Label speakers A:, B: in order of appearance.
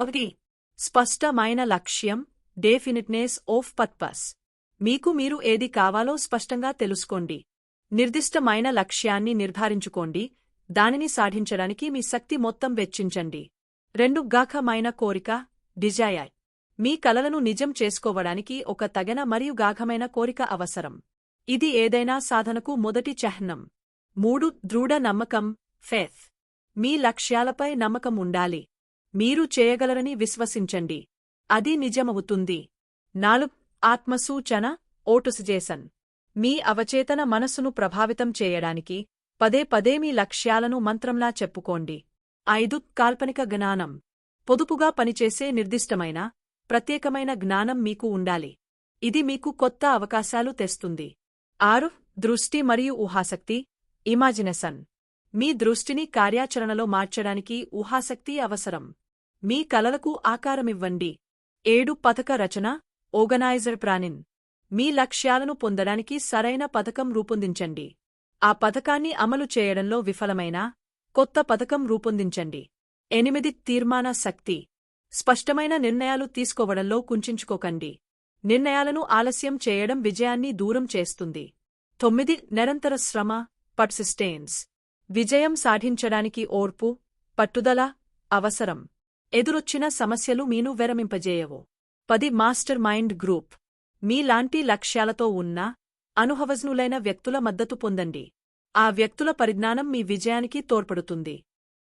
A: ఒకటి స్పష్టమైన లక్ష్యం డెఫినిట్నెస్ ఆఫ్ పర్పస్. మీకు మీరు ఏది కావాలో స్పష్టంగా తెలుసుకోండి. నిర్దిష్టమైన లక్ష్యాన్ని నిర్ధారించుకోండి. దానిని సాధించడానికి మీ శక్తి మొత్తం వెచ్చించండి. రెండు గాఘమైన కోరిక డిజాయర్ మీ కలలను నిజం చేసుకోవడానికి ఒక తగన మరియు గాఘమైన కోరిక అవసరం. ఇది ఏదైనా సాధనకు మొదటి చిహ్నం. మూడు దృఢ నమ్మకం ఫేత్ మీ లక్ష్యాలపై నమ్మకం ఉండాలి. మీరు చేయగలరని విశ్వసించండి. అది నిజమవుతుంది. నాలుగు ఆత్మసూచన ఓటుసిజేసన్ మీ అవచేతన మనస్సును ప్రభావితం చేయడానికి పదే పదే మీ లక్ష్యాలను మంత్రంలా చెప్పుకోండి. ఐదు కాల్పనిక జ్ఞానం. పొదుపుగా పనిచేసే నిర్దిష్టమైన ప్రత్యేకమైన జ్ఞానం మీకు ఉండాలి. ఇది మీకు కొత్త అవకాశాలు తెస్తుంది. ఆరు దృష్టి మరియు ఊహాశక్తి ఇమాజినేషన్. మీ దృష్టిని కార్యాచరణలో మార్చడానికి ఊహాశక్తి అవసరం. మీ కలలకు ఆకారమివ్వండి. ఏడు పథక రచన ఓగనైజర్ ప్రాణిన్. మీ లక్ష్యాలను పొందడానికి సరైన పథకం రూపొందించండి. ఆ పథకాన్ని అమలు చేయడంలో విఫలమైన కొత్త పథకం రూపొందించండి. ఎనిమిది తీర్మాన శక్తి. స్పష్టమైన నిర్ణయాలు తీసుకోవడంలో కుంచుకోకండి నిర్ణయాలను ఆలస్యం చేయడం విజయాన్ని దూరం చేస్తుంది. తొమ్మిది నిరంతర శ్రమ పర్సిస్టెన్స్ విజయం సాధించడానికి ఓర్పు పట్టుదల అవసరం. ఎదురొచ్చిన సమస్యలు మీను విరమింపజేయవు. పది మాస్టర్ మైండ్ గ్రూప్. మీలాంటి లక్ష్యాలతో ఉన్న అనుభవజ్ఞులైన వ్యక్తుల మద్దతు పొందండి. ఆ వ్యక్తుల పరిజ్ఞానం మీ విజయానికి తోడ్పడుతుంది.